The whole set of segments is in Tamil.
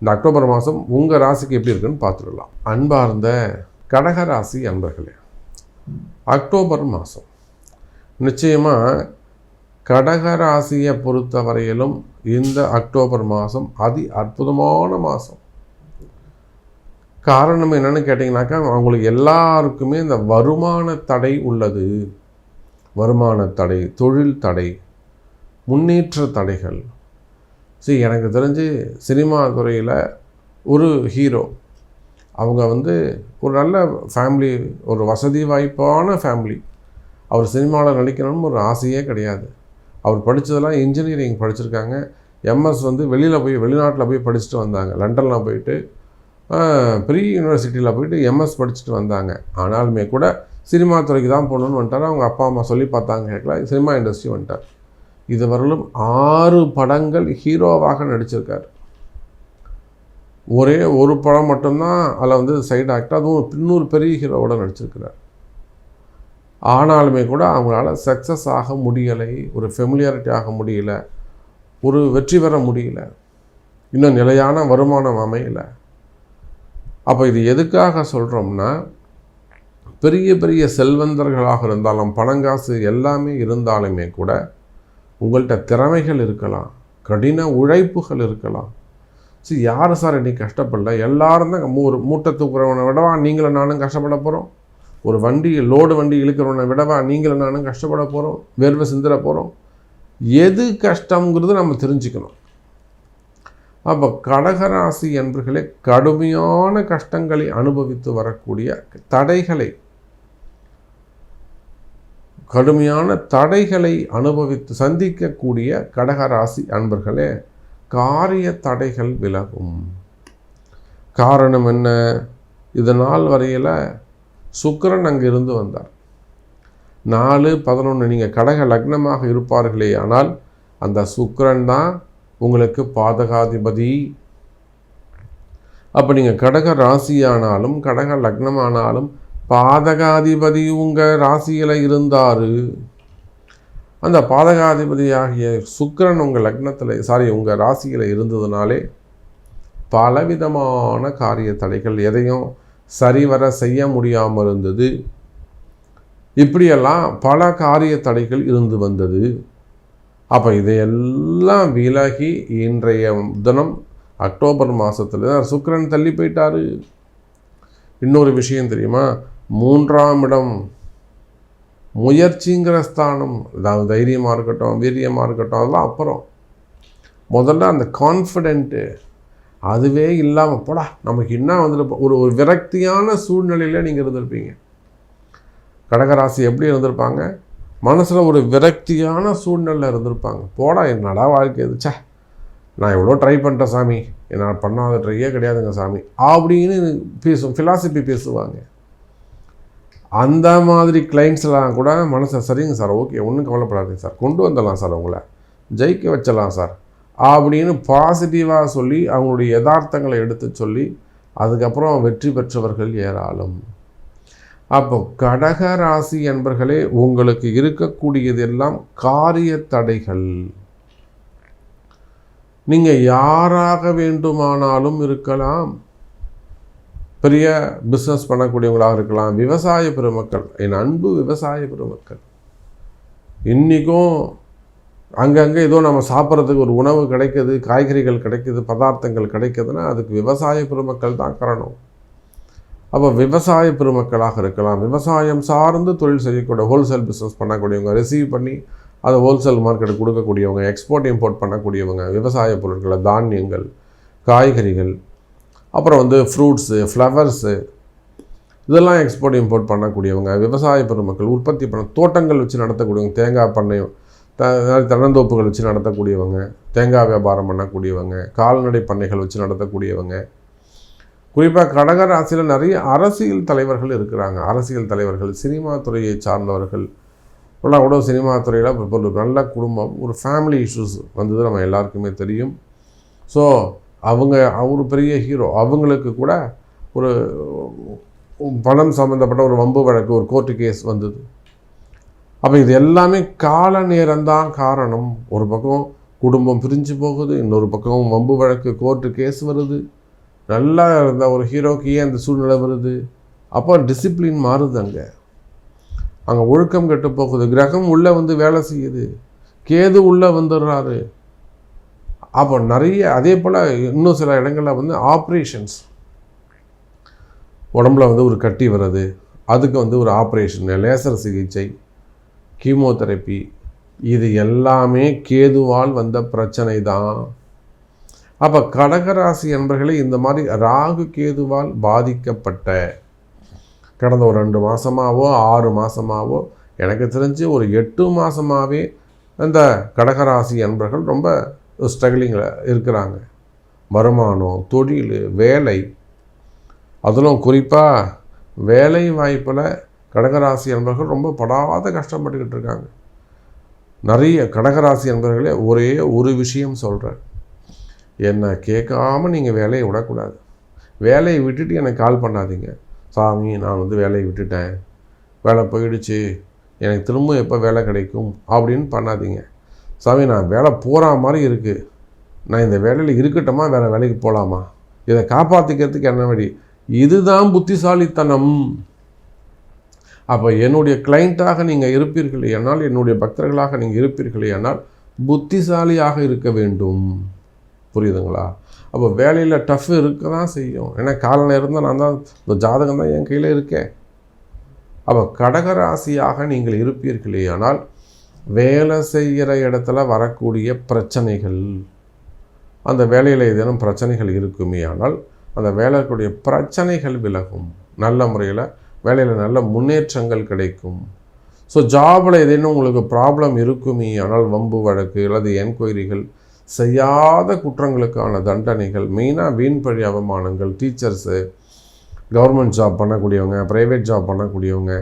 இந்த அக்டோபர் மாதம் உங்கள் ராசிக்கு எப்படி இருக்குன்னு பார்த்துடலாம். அன்பார்ந்த கடக ராசி அன்பர்களே அக்டோபர் மாதம். நிச்சயமாக கடக ராசியை பொறுத்த வரையிலும் இந்த அக்டோபர் மாதம் அதி அற்புதமான மாதம். காரணம் என்னென்னு கேட்டிங்கனாக்கா அவங்களுக்கு எல்லாருக்குமே இந்த வருமான தடை உள்ளது. வருமான தடை தொழில் தடை முன்னேற்ற தடைகள் சரி எனக்கு தெரிஞ்சு சினிமா துறையில் ஒரு ஹீரோ. அவங்க வந்து ஒரு நல்ல ஃபேமிலி ஒரு வசதி வாய்ப்பான ஃபேமிலி. அவர் சினிமாவில் நடிக்கணும்னு ஒரு ஆசையே கிடையாது. அவர் படித்ததெல்லாம் இன்ஜினியரிங் படிச்சிருக்காங்க. எம்எஸ் வந்து வெளியில் போய் வெளிநாட்டில் போய் படிச்சுட்டு வந்தாங்க. லண்டனில் போயிட்டு பெரிய யூனிவர்சிட்டியில் போயிட்டு எம்எஸ் படிச்சுட்டு வந்தாங்க. ஆனாலுமே கூட சினிமா துறைக்கு தான் போகணுன்னு வந்துட்டார். அவங்க அப்பா அம்மா சொல்லி பார்த்தாங்க கேட்கல. சினிமா இண்டஸ்ட்ரி வந்துட்டார். இதுவரையிலும் ஆறு படங்கள் ஹீரோவாக நடிச்சிருக்கார். ஒரே ஒரு படம் மட்டும்தான் அதில் வந்து சைடு ஆக்டர் அதுவும் இன்னொரு பெரிய ஹீரோவோட நடிச்சிருக்கிறார். ஆனாலுமே கூட அவங்களால சக்ஸஸ் ஆக முடியலை ஒரு ஃபெமிலியாரிட்டி ஆக முடியல ஒரு வெற்றி பெற முடியல இன்னும் நிலையான வருமானம் அமையலை. அப்போ இது எதுக்காக சொல்கிறோம்னா பெரிய பெரிய செல்வந்தர்களாக இருந்தாலும் பணங்காசு எல்லாமே இருந்தாலுமே கூட உங்கள்கிட்ட திறமைகள் இருக்கலாம் கடின உழைப்புகள் இருக்கலாம். சரி யார் சார் இன்னைக்கு கஷ்டப்படல? எல்லாரும் தான் மூ- ஒரு மூட்டை தூக்குறவனை விடவா நீங்களும் நானும் கஷ்டப்பட போகிறோம் ஒரு வண்டி லோடு வண்டி இழுக்கிறவனை விடவா நீங்களும் நானும் கஷ்டப்பட போகிறோம் வேர்வை சிந்திர போகிறோம் எது கஷ்டங்கிறது நம்ம தெரிஞ்சுக்கணும். அப்போ கடகராசி என்பர்களே கடுமையான கஷ்டங்களை அனுபவித்து வரக்கூடிய தடைகளை கடுமையான தடைகளை அனுபவித்து சந்திக்கக்கூடிய கடகராசி அன்பர்களே காரிய தடைகள் விலகும். காரணம் என்ன? இது நாள் வரையில் சுக்கிரன் அங்கிருந்து வந்தார். நாலு பதினொன்று நீங்கள் கடக லக்னமாக இருப்பார்களே ஆனால் அந்த சுக்கரன் தான் உங்களுக்கு பாதகாதிபதி. அப்போ நீங்கள் கடக ராசியானாலும் கடக லக்னமானாலும் பாதகாதிபதி உங்கள் ராசியில் இருந்தார். அந்த பாதகாதிபதியாகிய சுக்கரன் உங்கள் லக்னத்தில் சாரி உங்கள் ராசியில் இருந்ததுனாலே பலவிதமான காரிய தடைகள் எதையும் சரிவர செய்ய முடியாமல் இருந்தது. இப்படியெல்லாம் பல காரிய தடைகள் இருந்து வந்தது. அப்போ இதையெல்லாம் விலகி இன்றைய தினம் அக்டோபர் மாதத்தில் தான் தள்ளி போயிட்டாரு. இன்னொரு விஷயம் தெரியுமா? மூன்றாம் இடம் முயற்சிங்கிற ஸ்தானம். அதாவது தைரியமாக இருக்கட்டும் வீரியமாக இருக்கட்டும் அதெல்லாம் அப்புறம். முதல்ல அந்த கான்ஃபிடென்ட்டு அதுவே இல்லாமல் போடா நமக்கு என்ன வந்துட்டு ஒரு ஒரு விரக்தியான சூழ்நிலையில் நீங்கள் இருந்திருப்பீங்க. கடகராசி எப்படி இருந்திருப்பாங்க? மனசில் ஒரு விரக்தியான சூழ்நிலை இருந்திருப்பாங்க. போடா என்னடா வாழ்க்கை இது? நான் எவ்வளோ ட்ரை பண்ணிட்டேன் சாமி. என்னால் பண்ணாத ட்ரையே கிடையாதுங்க சாமி. அப்படின்னு பேசும் ஃபிலாசபி பேசுவாங்க. அந்த மாதிரி கிளைண்ட்ஸ்லாம் கூட மனசை சரிங்க சார் ஓகே ஒன்றும் கவலைப்படாதீங்க சார். கொண்டு வந்துடலாம் சார் உங்களை. ஜெயிக்க வச்சிடலாம் சார். அப்படின்னு பாசிட்டிவாக சொல்லி அவங்களுடைய யதார்த்தங்களை எடுத்து சொல்லி அதுக்கப்புறம் வெற்றி பெற்றவர்கள் ஏராளம். அப்போ கடக ராசி என்பர்களே உங்களுக்கு இருக்கக்கூடியதெல்லாம் காரிய தடைகள். நீங்கள் யாராக வேண்டுமானாலும் இருக்கலாம். பெரிய பிஸ்னஸ் பண்ணக்கூடியவங்களாக இருக்கலாம். விவசாய பெருமக்கள் என் அன்பு விவசாய பெருமக்கள். இன்றைக்கும் அங்கங்கே ஏதோ நம்ம சாப்பிட்றதுக்கு ஒரு உணவு கிடைக்குது காய்கறிகள் கிடைக்குது பதார்த்தங்கள் கிடைக்குதுன்னா அதுக்கு விவசாய பெருமக்கள் தான் காரணம். அப்போ விவசாய பெருமக்களாக இருக்கலாம். விவசாயம் சார்ந்து தொழில் செய்யக்கூடிய ஹோல்சேல் பிஸ்னஸ் பண்ணக்கூடியவங்க ரிசீவ் பண்ணி அதை ஹோல்சேல் மார்க்கெட்டுக்கு கொடுக்கக்கூடியவங்க எக்ஸ்போர்ட் இம்போர்ட் பண்ணக்கூடியவங்க விவசாய பொருட்களை தானியங்கள் காய்கறிகள் அப்புறம் வந்து ஃப்ரூட்ஸு ஃப்ளவர்ஸு இதெல்லாம் எக்ஸ்போர்ட் இம்போர்ட் பண்ணக்கூடியவங்க விவசாய பெருமக்கள் உற்பத்தி பண்ண தோட்டங்கள் வச்சு நடத்தக்கூடியவங்க தேங்காய் பண்ணை த தன்னந்தோப்புகள் வச்சு நடத்தக்கூடியவங்க தேங்காய் வியாபாரம் பண்ணக்கூடியவங்க கால்நடை பண்ணைகள் வச்சு நடத்தக்கூடியவங்க. குறிப்பாக கடக ராசியில் நிறைய அரசியல் தலைவர்கள் இருக்கிறாங்க. அரசியல் தலைவர்கள் சினிமா துறையை சார்ந்தவர்கள். இப்போலாம் கூட சினிமா துறையில் இப்போ ஒரு நல்ல குடும்பம் ஒரு ஃபேமிலி இஷ்யூஸ் வந்தது நம்ம எல்லாருக்குமே தெரியும். ஸோ அவங்க அவர் பெரிய ஹீரோ அவங்களுக்கு கூட ஒரு பணம் சம்மந்தப்பட்ட ஒரு வம்பு வழக்கு ஒரு கோர்ட்டு கேஸ் வந்தது. அப்போ இது எல்லாமே கால நேரம்தான் காரணம். ஒரு பக்கம் குடும்பம் பிரிஞ்சு போகுது இன்னொரு பக்கம் வம்பு வழக்கு கோர்ட்டு கேஸ் வருது. நல்லா இருந்த ஒரு ஹீரோக்கு ஏன் அந்த சூழ்நிலை வருது? அப்போ டிசிப்ளின் மாறுது அங்கே. அங்கே ஒழுக்கம் கெட்டு போகுது. கிரகம் உள்ளே வந்து வேலை செய்யுது. கேது உள்ளே வந்துடுறாரு. அப்போ நிறைய அதே போல் இன்னும் சில இடங்களில் வந்து ஆப்ரேஷன்ஸ் உடம்புல வந்து ஒரு கட்டி வர்றது அதுக்கு வந்து ஒரு ஆப்ரேஷன் லேசர் சிகிச்சை கீமோதெரப்பி இது எல்லாமே கேதுவால் வந்த பிரச்சனை தான். அப்போ கடகராசி என்பர்களே இந்த மாதிரி ராகு கேதுவால் பாதிக்கப்பட்ட கடந்த ஒரு ரெண்டு மாதமாவோ ஆறு மாதமாவோ எனக்கு தெரிஞ்சு ஒரு எட்டு மாதமாகவே அந்த கடகராசி என்பர்கள் ரொம்ப ஸ்ட்ரகிளிங்கில் இருக்கிறாங்க. வருமானம் தொழில் வேலை. அதிலும் குறிப்பாக வேலை வாய்ப்பில் கடகராசி என்பவர்கள் ரொம்ப படாத கஷ்டப்பட்டுக்கிட்டு இருக்காங்க. நிறைய கடகராசி என்பவர்களே ஒரே ஒரு விஷயம் சொல்கிறேன் என்னை கேட்காம நீங்கள் வேலையை விடக்கூடாது. வேலையை விட்டுட்டு எனக்கு கால் பண்ணாதீங்க. சாமி நான் வந்து வேலையை விட்டுட்டேன். வேலை போயிடுச்சு. எனக்கு திரும்ப எப்போ வேலை கிடைக்கும் அப்படின்னு பண்ணாதீங்க. சாமி நான் வேலை போகிற மாதிரி இருக்குது நான் இந்த வேலையில் இருக்கட்டுமா? வேறு வேலைக்கு போகலாமா இதை காப்பாற்றிக்கிறதுக்கு என்ன வழி? இதுதான் புத்திசாலித்தனம். அப்போ என்னுடைய கிளைண்ட்டாக நீங்கள் இருப்பீர்கள் ஆனால் என்னுடைய பக்தர்களாக நீங்கள் இருப்பீர்கள் ஆனால் புத்திசாலியாக இருக்க வேண்டும். புரியுதுங்களா? அப்போ வேலையில் டஃப் இருக்க தான் செய்யும். ஏன்னா கால நேரம் தான் நான் தான் இந்த ஜாதகம் தான் என் கையில் இருக்கேன் அப்போ கடகராசியாக நீங்கள் இருப்பீர்களே ஆனால் வேலை செய்கிற இடத்துல வரக்கூடிய பிரச்சனைகள். அந்த வேலையில் ஏதேனும் பிரச்சனைகள் இருக்குமே ஆனால் அந்த வேலைக்குடைய பிரச்சனைகள் விலகும். நல்ல முறையில் வேலையில் நல்ல முன்னேற்றங்கள் கிடைக்கும். ஸோ ஜாபில் ஏதேனும் உங்களுக்கு ப்ராப்ளம் இருக்குமே ஆனால் வம்பு வழக்கு அல்லது என்கொயரிகள் செய்யாத குற்றங்களுக்கான தண்டனைகள் மெயினாக வீண்பழி அவமானங்கள் டீச்சர்ஸு கவர்மெண்ட் ஜாப் பண்ணக்கூடியவங்க ப்ரைவேட் ஜாப் பண்ணக்கூடியவங்க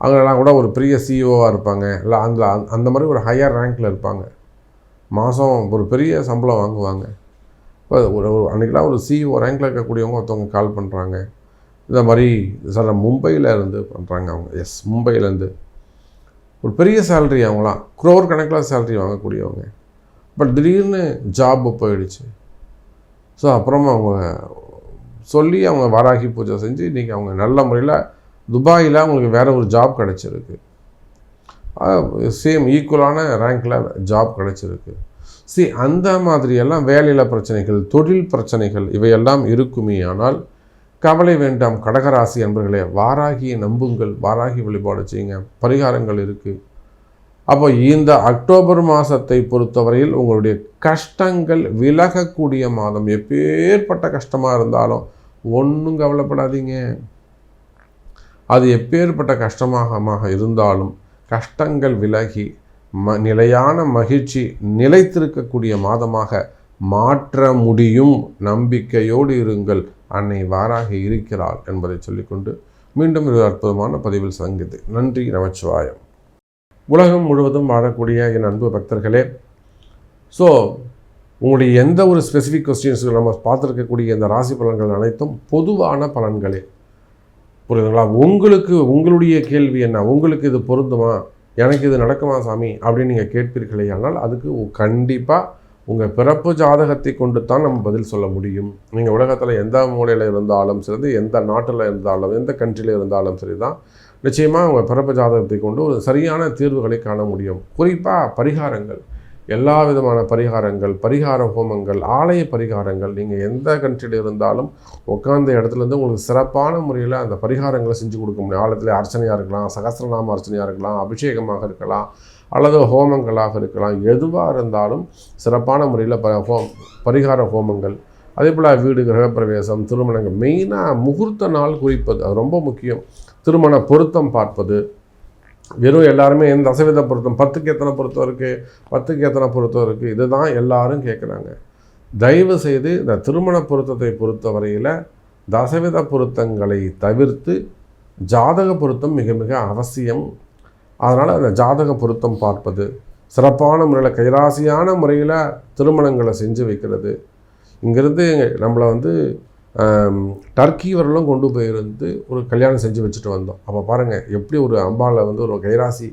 அவங்களெல்லாம் கூட ஒரு பெரிய சிஇஓவாக இருப்பாங்க. இல்லை அந்த அந்த மாதிரி ஒரு ஹையர் ரேங்க்கில் இருப்பாங்க. மாதம் ஒரு பெரிய சம்பளம் வாங்குவாங்க. இப்போ ஒரு அன்றைக்கெலாம் ஒரு சிஇஓ ரேங்கில் இருக்கக்கூடியவங்க ஒருத்தவங்க கால் பண்ணுறாங்க இந்த மாதிரி சார் மும்பையில் இருந்து பண்ணுறாங்க அவங்க. எஸ் மும்பையிலேருந்து ஒரு பெரிய சேல்ரி அவங்களாம் குரோர் கணக்கில் சேல்ரி வாங்கக்கூடியவங்க. பட் திடீர்னு ஜாப் போயிடுச்சு. ஸோ அப்புறமா அவங்க சொல்லி அவங்க வாராகி பூஜை செஞ்சு இன்றைக்கி அவங்க நல்ல முறையில் துபாயில் அவங்களுக்கு வேறு ஒரு ஜாப் கிடச்சிருக்கு. சேம் ஈக்குவலான ரேங்கில் ஜாப் கிடச்சிருக்கு. சி அந்த மாதிரியெல்லாம் வேலையில் பிரச்சனைகள் தொழில் பிரச்சனைகள் இவையெல்லாம் இருக்குமே ஆனால் கவலை வேண்டாம் கடகராசி என்பர்களே வாராகியை நம்புங்கள் வாராகி வழிபாடு செய்யுங்க பரிகாரங்கள் இருக்குது அப்போ இந்த அக்டோபர் மாதத்தை பொறுத்தவரையில் உங்களுடைய கஷ்டங்கள் விலகக்கூடிய மாதம் எப்பேற்பட்ட கஷ்டமாக இருந்தாலும் ஒன்றும் கவலைப்படாதீங்க. அது எப்பேற்பட்ட கஷ்டமாக இருந்தாலும் கஷ்டங்கள் விலகி ம நிலையான மகிழ்ச்சி நிலைத்திருக்கக்கூடிய மாதமாக மாற்ற முடியும். நம்பிக்கையோடு இருங்கள். அன்னை வாராக இருக்கிறாள் என்பதை சொல்லிக்கொண்டு மீண்டும் ஒரு அற்புதமான பதிவில் சங்கித்து நன்றி. நமச்சிவாயம். உலகம் முழுவதும் வாழக்கூடிய என் அன்பு பக்தர்களே ஸோ உங்களுடைய எந்த ஒரு ஸ்பெசிஃபிக் கொஸ்டின்ஸ் நம்ம பார்த்துருக்கக்கூடிய இந்த ராசி பலன்கள் அனைத்தும் பொதுவான பலன்களே. புரியுதுங்களா? உங்களுக்கு உங்களுடைய கேள்வி என்ன? உங்களுக்கு இது பொருந்துமா? எனக்கு இது நடக்குமா சாமி? அப்படின்னு நீங்கள் கேட்பீர்களே ஆனால் அதுக்கு கண்டிப்பாக உங்கள் பிறப்பு ஜாதகத்தை கொண்டு தான் நம்ம பதில் சொல்ல முடியும். நீங்கள் உலகத்தில் எந்த மூலையில் இருந்தாலும் சரி எந்த நாட்டில் இருந்தாலும் எந்த கண்ட்ரியில் இருந்தாலும் சரி தான் நிச்சயமாக உங்கள் பிறப்பு ஜாதகத்தை கொண்டு ஒரு சரியான தீர்வுகளை காண முடியும். குறிப்பாக பரிகாரங்கள். எல்லா விதமான பரிகாரங்கள் பரிகார ஹோமங்கள் ஆலய பரிகாரங்கள் நீங்கள் எந்த கண்ட்ரியில் இருந்தாலும் உட்காந்த இடத்துலேருந்து உங்களுக்கு சிறப்பான முறையில் அந்த பரிகாரங்களை செஞ்சு கொடுக்க முடியும். ஆலயத்தில் அர்ச்சனையாக இருக்கலாம் சகசிரநாம அர்ச்சனையாக இருக்கலாம் அபிஷேகமாக இருக்கலாம் அல்லது ஹோமங்களாக இருக்கலாம். எதுவாக இருந்தாலும் சிறப்பான முறையில் ப ஹோம் பரிகார ஹோமங்கள். அதே போல் வீடு கிரகப்பிரவேசம் திருமணங்கள் மெயினாக முகூர்த்த நாள் குறிப்பது அது ரொம்ப முக்கியம். திருமண பொருத்தம் பார்ப்பது வெறும் எல்லாருமே எந்த தசவித பொருத்தம் பத்துக்கு எத்தனை பொருத்தம் இருக்குது பத்துக்கு எத்தனை பொருத்தம் இருக்குது இதுதான் எல்லாரும் கேட்குறாங்க தயவு செய்து இந்த திருமண பொருத்தத்தை பொறுத்த வரையில் தசவித பொருத்தங்களை தவிர்த்து ஜாதக பொருத்தம் மிக மிக அவசியம். அதனால் அந்த ஜாதக பொருத்தம் பார்ப்பது சிறப்பான முறையில் கைராசியான முறையில் திருமணங்களை செஞ்சு வைக்கிறது. இங்கேருந்து நம்மளை வந்து டர்க்கி வரலும் கொண்டு போயிருந்து ஒரு கல்யாணம் செஞ்சு வச்சுட்டு வந்தோம். அப்போ பாருங்கள் எப்படி ஒரு அம்பாவில் வந்து ஒரு கைராசி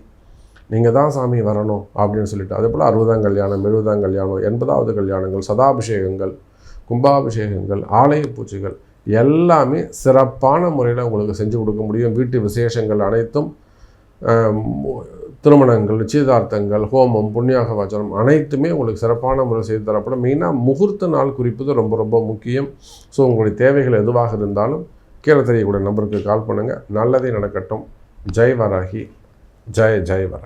நீங்கள் தான் சாமி வரணும் அப்படின்னு சொல்லிட்டு அதே போல் அறுபதாம் கல்யாணம் எழுபதாம் கல்யாணம் எண்பதாவது கல்யாணங்கள் சதாபிஷேகங்கள் கும்பாபிஷேகங்கள் ஆலய பூச்சிகள் எல்லாமே சிறப்பான முறையில் உங்களுக்கு செஞ்சு கொடுக்க முடியும். வீட்டு விசேஷங்கள் அனைத்தும் திருமணங்கள் நிச்சயதார்த்தங்கள் ஹோமம் புண்ணியாக வாச்சனம் அனைத்துமே உங்களுக்கு சிறப்பான முறை செய்து தரப்படும். மெயினாக முகூர்த்த நாள் குறிப்பது ரொம்ப ரொம்ப முக்கியம். ஸோ உங்களுடைய தேவைகள் எதுவாக இருந்தாலும் கீழே தெரியக்கூடிய நம்பருக்கு கால் பண்ணுங்கள் நல்லதே நடக்கட்டும். ஜெய் வராகி. ஜெய் ஜெய் வராகி.